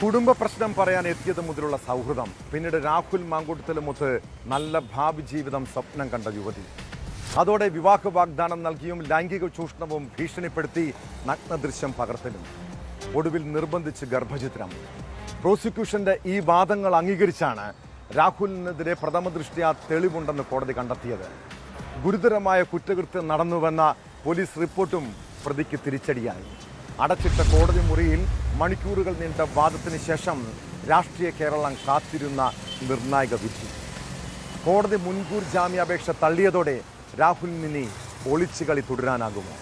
കുടുംബ പ്രശ്നം പറയാൻ എത്തിയത് മുതലുള്ള സൗഹൃദം. പിന്നീട് രാഹുൽ മാങ്കൂട്ടത്തിലുമൊത്ത് നല്ല ഭാവി ജീവിതം സ്വപ്നം കണ്ട യുവതി. അതോടെ വിവാഹ വാഗ്ദാനം നൽകിയും ലൈംഗിക ചൂഷണവും ഭീഷണിപ്പെടുത്തി നഗ്നദൃശ്യം പകർത്തലും. ഒടുവിൽ നിർബന്ധിച്ച് ഗർഭചിത്രം പ്രോസിക്യൂഷന്റെ ഈ വാദങ്ങൾ അംഗീകരിച്ചാണ് രാഹുലിനെതിരെ പ്രഥമ ദൃഷ്ടിയാ തെളിവുണ്ടെന്ന് കോടതി കണ്ടെത്തിയത്. ഗുരുതരമായ കുറ്റകൃത്യം നടന്നുവെന്ന പോലീസ് റിപ്പോർട്ടും പ്രതിക്ക് തിരിച്ചടിയായി. അടച്ചിട്ട കോടതി മുറിയിൽ മണിക്കൂറുകൾ നീണ്ട വാദത്തിന് ശേഷം രാഷ്ട്രീയ കേരളം കാത്തിരുന്ന നിർണായക വിധി. കോടതി മുൻകൂർ ജാമ്യാപേക്ഷ തള്ളിയതോടെ രാഹുലിനി ഒളിച്ചുകളി തുടരാനാകുമോ?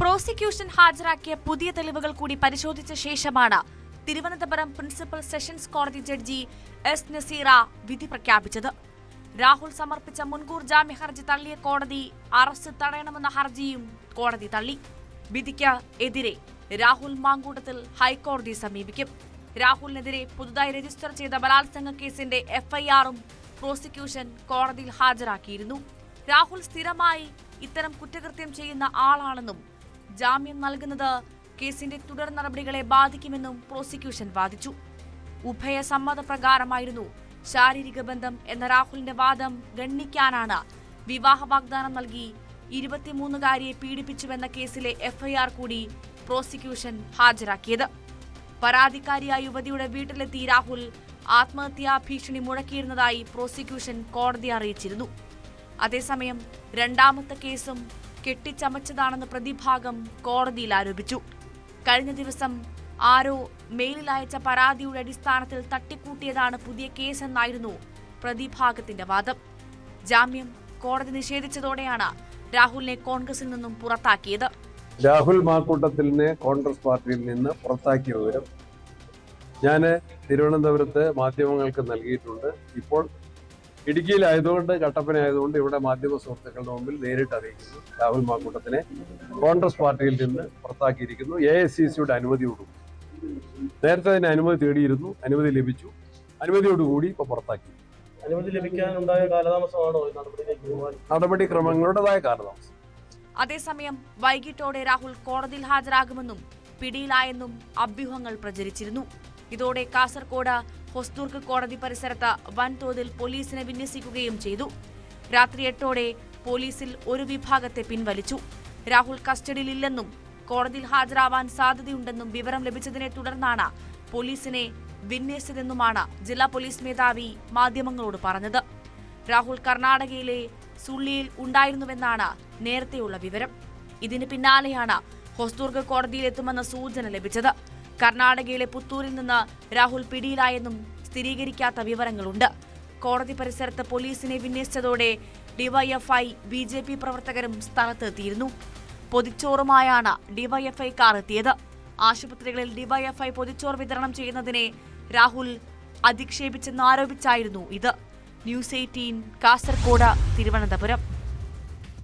പ്രോസിക്യൂഷൻ ഹാജരാക്കിയ പുതിയ തെളിവുകൾ കൂടി പരിശോധിച്ച ശേഷമാണ് തിരുവനന്തപുരം പ്രിൻസിപ്പൽ സെഷൻസ് കോടതി ജഡ്ജി എസ് നസീറ വിധി പ്രഖ്യാപിച്ചത്. രാഹുൽ സമർപ്പിച്ച മുൻകൂർ ജാമ്യ ഹർജി തള്ളിയ കോടതി അറസ്റ്റ് തടയണമെന്ന ഹർജിയും കോടതി തള്ളി. വിധിക്ക് എതിരെ രാഹുൽ മാങ്കൂട്ടത്തിൽ ഹൈക്കോടതി സമീപിക്കും. രാഹുലിനെതിരെ പുതുതായി രജിസ്റ്റർ ചെയ്ത ബലാത്സംഗ കേസിന്റെ എഫ്ഐആറും പ്രോസിക്യൂഷൻ കോടതിയിൽ ഹാജരാക്കിയിരുന്നു. രാഹുൽ സ്ഥിരമായി ഇത്തരം കുറ്റകൃത്യം ചെയ്യുന്ന ആളാണെന്നും ജാമ്യം നൽകുന്നത് കേസിന്റെ തുടർ നടപടികളെ ബാധിക്കുമെന്നും പ്രോസിക്യൂഷൻ വാദിച്ചു. ഉഭയ സമ്മതപ്രകാരമായിരുന്നു ശാരീരിക ബന്ധം എന്ന രാഹുലിന്റെ വാദം ഗണ്ണിക്കാനാണ് വിവാഹ വാഗ്ദാനം നൽകി ഇരുപത്തിമൂന്നുകാരിയെ പീഡിപ്പിച്ചുവെന്ന കേസിലെ എഫ്ഐആർ കൂടി പ്രോസിക്യൂഷൻ ഹാജരാക്കിയത്. പരാതിക്കാരിയായ യുവതിയുടെ വീട്ടിലെത്തി രാഹുൽ ആത്മഹത്യാ ഭീഷണി മുഴക്കിയിരുന്നതായി പ്രോസിക്യൂഷൻ കോടതി അറിയിച്ചിരുന്നു. അതേസമയം രണ്ടാമത്തെ കേസും കെട്ടിച്ചമച്ചതാണെന്ന് പ്രതിഭാഗം കോടതിയിൽ ആരോപിച്ചു. കഴിഞ്ഞ ദിവസം ആരോ മെയിലിൽ അയച്ച പരാതിയുടെ അടിസ്ഥാനത്തിൽ തട്ടിക്കൂട്ടിയതാണ് പുതിയ കേസെന്നായിരുന്നു പ്രതിഭാഗത്തിന്റെ വാദം. ജാമ്യം കോടതി നിഷേധിച്ചതോടെയാണ് രാഹുലിനെ കോൺഗ്രസിൽ നിന്നും പുറത്താക്കിയത്. രാഹുൽ മാക്കൂട്ടത്തിനെ കോൺഗ്രസ് പാർട്ടിയിൽ നിന്ന് പുറത്താക്കിയ വിവരം ഞാൻ തിരുവനന്തപുരത്ത് മാധ്യമങ്ങൾക്ക് നൽകിയിട്ടുണ്ട്. ഇപ്പോൾ ഇടുക്കിയിലായതുകൊണ്ട് കട്ടപ്പനയായതുകൊണ്ട് ഇവിടെ മാധ്യമ സുഹൃത്തുക്കളുടെ മുമ്പിൽ നേരിട്ട് അറിയിക്കുന്നു. രാഹുൽ മാക്കൂട്ടത്തിനെ കോൺഗ്രസ് പാർട്ടിയിൽ നിന്ന് പുറത്താക്കിയിരിക്കുന്നു. എ ഐ സി സിയുടെ അനുമതിയോടും നേരത്തെ അതിന് അനുമതി തേടിയിരുന്നു അനുമതി ലഭിച്ചു. അനുമതിയോടുകൂടി ഇപ്പോൾ പുറത്താക്കി. അനുമതി ലഭിക്കാനുണ്ടായ കാലതാമസമാണോ നടപടിക്രമങ്ങളുടേതായ കാലതാമസം. അതേസമയം വൈകിട്ടോടെ രാഹുൽ കോടതിയിൽ ഹാജരാകുമെന്നും പിടിയിലായെന്നും അഭ്യൂഹങ്ങൾ പ്രചരിച്ചിരുന്നു. ഇതോടെ കാസർകോട് ഹൊസ്ദൂർക്ക് കോടതി പരിസരത്ത് വൻതോതിൽ പോലീസിനെ വിന്യസിക്കുകയും ചെയ്തു. രാത്രി എട്ടോടെ പോലീസിൽ ഒരു വിഭാഗത്തെ പിൻവലിച്ചു. രാഹുൽ കസ്റ്റഡിയിലില്ലെന്നും കോടതിയിൽ ഹാജരാവാൻ സാധ്യതയുണ്ടെന്നും വിവരം ലഭിച്ചതിനെ തുടർന്നാണ് പോലീസിനെ വിന്യസിച്ചതെന്നുമാണ് ജില്ലാ പോലീസ് മേധാവി മാധ്യമങ്ങളോട് പറഞ്ഞത്. രാഹുൽ കർണാടകയിലെ സുള്ളിയിൽ ഉണ്ടായിരുന്നുവെന്നാണ് നേരത്തെയുള്ള വിവരം. ഇതിന് പിന്നാലെയാണ് ഹൊസ്ദുർഗ് കോടതിയിലെത്തുമെന്ന സൂചന ലഭിച്ചത്. കർണാടകയിലെ പുത്തൂരിൽ നിന്ന് രാഹുൽ പിടിയിലായെന്നും സ്ഥിരീകരിക്കാത്ത വിവരങ്ങളുണ്ട്. കോടതി പരിസരത്ത് പോലീസിനെ വിന്യസിച്ചതോടെ ഡിവൈഎഫ്ഐ ബി ജെ പി പ്രവർത്തകരും സ്ഥലത്തെത്തിയിരുന്നു. പൊതിച്ചോറുമായാണ് ഡിവൈഎഫ്ഐക്കാർ എത്തിയത്. ആശുപത്രികളിൽ ഡിവൈഎഫ്ഐ പൊതിച്ചോറ് വിതരണം ചെയ്യുന്നതിനെ രാഹുൽ അധിക്ഷേപിച്ചെന്നാരോപിച്ചായിരുന്നു ഇത്. News eighteen Kasaragod Thiruvananthapuram.